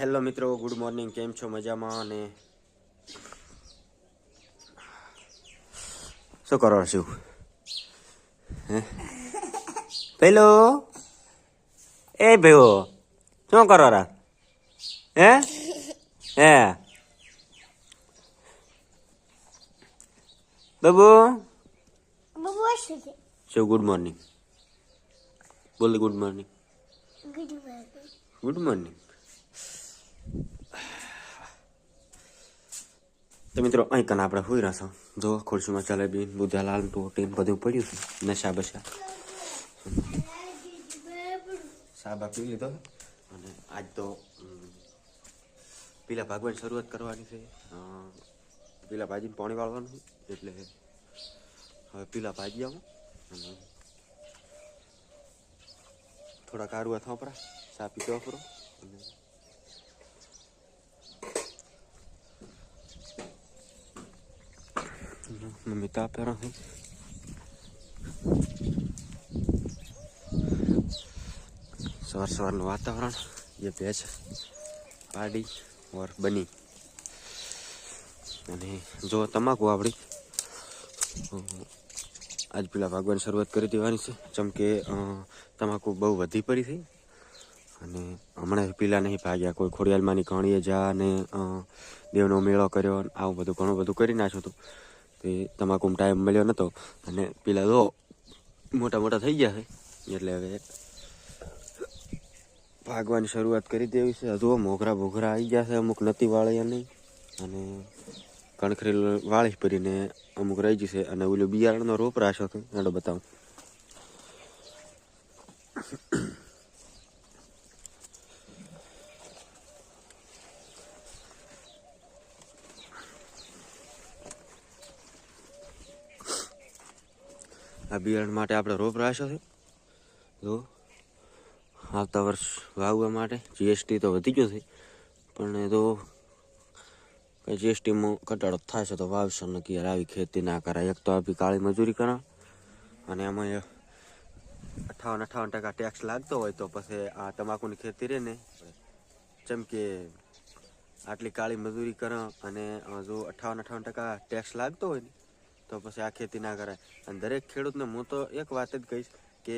Hello મિત્રો good morning. કેમ છો? મજામાં? અને શું કરો છું? હે? પેલો? એ ભેવો શું કરો રા? હે? હે? બાબુ? બાબુ શું છે? શું ગુડ મોર્નિંગ? બોલ good morning. Good morning. Good morning. તો મિત્રો, અહીં કને આપણે હોઈ રહ્યા છો જો, ખુરશીમાં જલેબી બુધાલાલ ટીમ બધું પડ્યું છે. નશા બશા. સાબા પી લીધો. અને આજ તો પેલા ભાગવાની શરૂઆત કરવાની છે. પેલા ભાજીને પાણી વાળવાનું એટલે હવે પેલા ભાજી આવું. અને થોડા કારુઆ થોપરા સા પીતો વાપરો. અને મમ્મી તાપે રહે સવાર સવારનું વાતાવરણ જે ભેજ પાડી ઓર બની અને જો તમાકુ આપણી આજ પેલા ભાગવાની શરૂઆત કરી દેવાની છે જેમ કે તમાકુ બહુ વધી પડી છે અને હમણાં પીલા નહીં ભાગ્યા કોઈ ખોડિયાલમાંની ઘણીએ જા અને દેવનો મેળો કર્યો આવું બધું ઘણું બધું કરી નાખ્યું હતું તે તમાકુમાં ટાઈમ મળ્યો નહોતો અને પેલા જો મોટા મોટા થઈ ગયા છે. એટલે હવે ભાગવાની શરૂઆત કરી દેવી છે. હજુ મોઘરા બોઘરા આવી ગયા છે. અમુક નથી વાળ્યા નહીં. અને કણખરી વાળી ભરીને અમુક રહી જશે અને ઓલું બિયારણનો રોપ રાખ્યો હતો એનો બતાવું. આ બિયારણ માટે આપણે રોપ રાખ્યો છે. જો, આવતા વર્ષ વાવવા માટે જીએસટી તો વધી ગયો છે. પણ એ તો જીએસટીમાં ઘટાડો થશે તો વાવશો નક્કી. આવી ખેતી ના કરાય. એક તો આપી કાળી મજૂરી કરા, અને એમાં અઠાવન અઠાવન ટકા ટેક્સ લાગતો હોય તો પછી આ તમાકુની ખેતી રહે ને. જેમ કે આટલી કાળી મજૂરી કરે, અને જો અઠાવન અઠાવન ટકા ટેક્સ લાગતો હોય ને તો પછી આ ખેતી ના કરાય. અને દરેક ખેડૂતને હું તો એક વાત જ કહીશ કે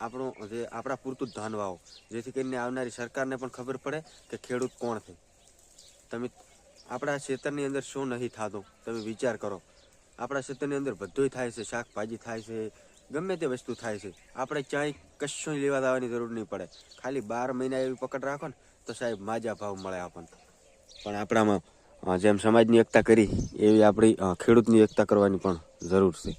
આપણું જે આપણા પૂરતું ધાન વાવો જેથી કરીને આવનારી સરકારને પણ ખબર પડે કે ખેડૂત કોણ છે. તમે આપણા ખેતરની અંદર શું નહીં થતું, તમે વિચાર કરો. આપણા ક્ષેત્રની અંદર બધુંય થાય છે, શાકભાજી થાય છે, ગમે તે વસ્તુ થાય છે. આપણે ક્યાંય કશું લેવા દેવાની જરૂર નહીં પડે. ખાલી બાર મહિના એવી પકડ રાખો ને, તો સાહેબ, માજા ભાવ મળે આપણને. પણ આપણામાં જેમ સમાજની એકતા કરી, એવી આપણી ખેડૂતની એકતા કરવાની પણ જરૂર છે.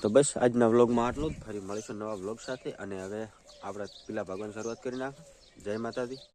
તો બસ, આજના વ્લોગમાં આટલું જ. ફરી મળીશું નવા વ્લોગ સાથે. અને હવે આપણે પેલા ભાગવાની શરૂઆત કરી નાખ. જય માતાજી.